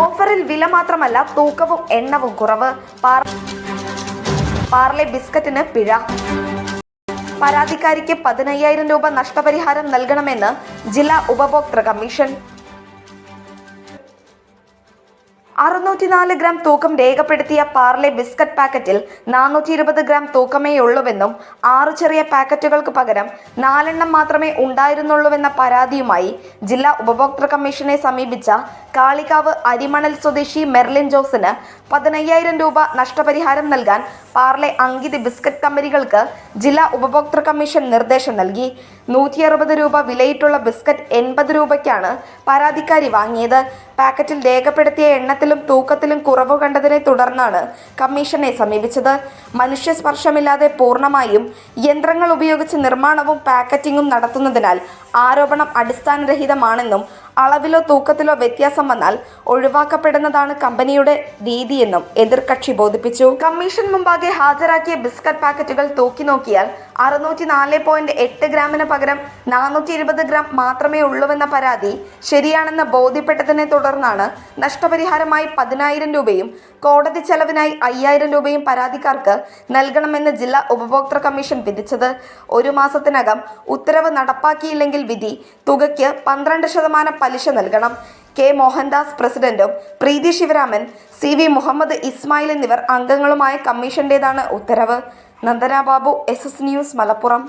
ഓഫറിൽ വില മാത്രമല്ല തൂക്കവും എണ്ണവും കുറവ്. പാർലെ ബിസ്ക്കറ്റിന് പിഴ. പരാതിക്കാരിക്ക് പതിനയ്യായിരം രൂപ നഷ്ടപരിഹാരം നൽകണമെന്ന് ജില്ലാ ഉപഭോക്തൃ കമ്മീഷൻ. അറുന്നൂറ്റിനാല് ഗ്രാം തൂക്കം രേഖപ്പെടുത്തിയ പാർലെ ബിസ്ക്കറ്റ് പാക്കറ്റിൽ നാനൂറ്റി ഇരുപത് ഗ്രാം തൂക്കമേ ഉള്ളുവെന്നും ആറ് ചെറിയ പാക്കറ്റുകൾക്ക് പകരം നാലെണ്ണം മാത്രമേ ഉണ്ടായിരുന്നുള്ളൂവെന്ന പരാതിയുമായി ജില്ലാ ഉപഭോക്തൃ കമ്മീഷനെ സമീപിച്ച കാളികാവ് അരിമണൽ സ്വദേശി മെർലിൻ ജോസിന് പതിനയ്യായിരം രൂപ നഷ്ടപരിഹാരം നൽകാൻ പാർലെ അങ്കിത് ബിസ്ക്കറ്റ് കമ്പനികൾക്ക് ജില്ലാ ഉപഭോക്തൃ കമ്മീഷൻ നിർദ്ദേശം നൽകി. നൂറ്റി അറുപത് രൂപ വിലയിട്ടുള്ള ബിസ്ക്കറ്റ് എൺപത് രൂപയ്ക്കാണ് പരാതിക്കാരി വാങ്ങിയത്. പാക്കറ്റിൽ രേഖപ്പെടുത്തിയ എണ്ണത്തിലും തൂക്കത്തിലും കുറവ് കണ്ടതിനെ തുടർന്നാണ് കമ്മീഷനെ സമീപിച്ചത്. മനുഷ്യസ്പർശമില്ലാതെ പൂർണമായും യന്ത്രങ്ങൾ ഉപയോഗിച്ച് നിർമ്മാണവും പാക്കറ്റിംഗും നടത്തുന്നതിനാൽ ആരോപണം അടിസ്ഥാനരഹിതമാണെന്നും അളവിലോ തൂക്കത്തിലോ വ്യത്യാസം വന്നാൽ ഒഴിവാക്കപ്പെടുന്നതാണ് കമ്പനിയുടെ രീതിയെന്നും എതിർകക്ഷി ബോധിപ്പിച്ചു. കമ്മീഷൻ മുമ്പാകെ ഹാജരാക്കിയ ബിസ്ക്കറ്റ് പാക്കറ്റുകൾ തൂക്കി നോക്കിയാൽ അറുന്നൂറ്റി നാല് പോയിന്റ് എട്ട് ഗ്രാമിന് പകരം നാനൂറ്റി ഇരുപത് ഗ്രാം മാത്രമേ ഉള്ളൂവെന്ന പരാതി ശരിയാണെന്ന് ബോധ്യപ്പെട്ടതിനെ തുടർന്നാണ് നഷ്ടപരിഹാരമായി പതിനായിരം രൂപയും കോടതി ചെലവിനായി അയ്യായിരം രൂപയും പരാതിക്കാർക്ക് നൽകണമെന്ന് ജില്ലാ ഉപഭോക്തൃ കമ്മീഷൻ വിധിച്ചത്. ഒരു മാസത്തിനകം ഉത്തരവ് നടപ്പാക്കിയില്ലെങ്കിൽ വിധി തുകയ്ക്ക് പന്ത്രണ്ട് ശതമാനം പലിശ നൽകണം. കെ മോഹൻദാസ് പ്രസിഡന്റും പ്രീതി ശിവരാമൻ സി വി മുഹമ്മദ് ഇസ്മായിൽ എന്നിവർ അംഗങ്ങളുമായ കമ്മീഷന്റേതാണ് ഉത്തരവ്. Nandana Babu S S news Malappuram.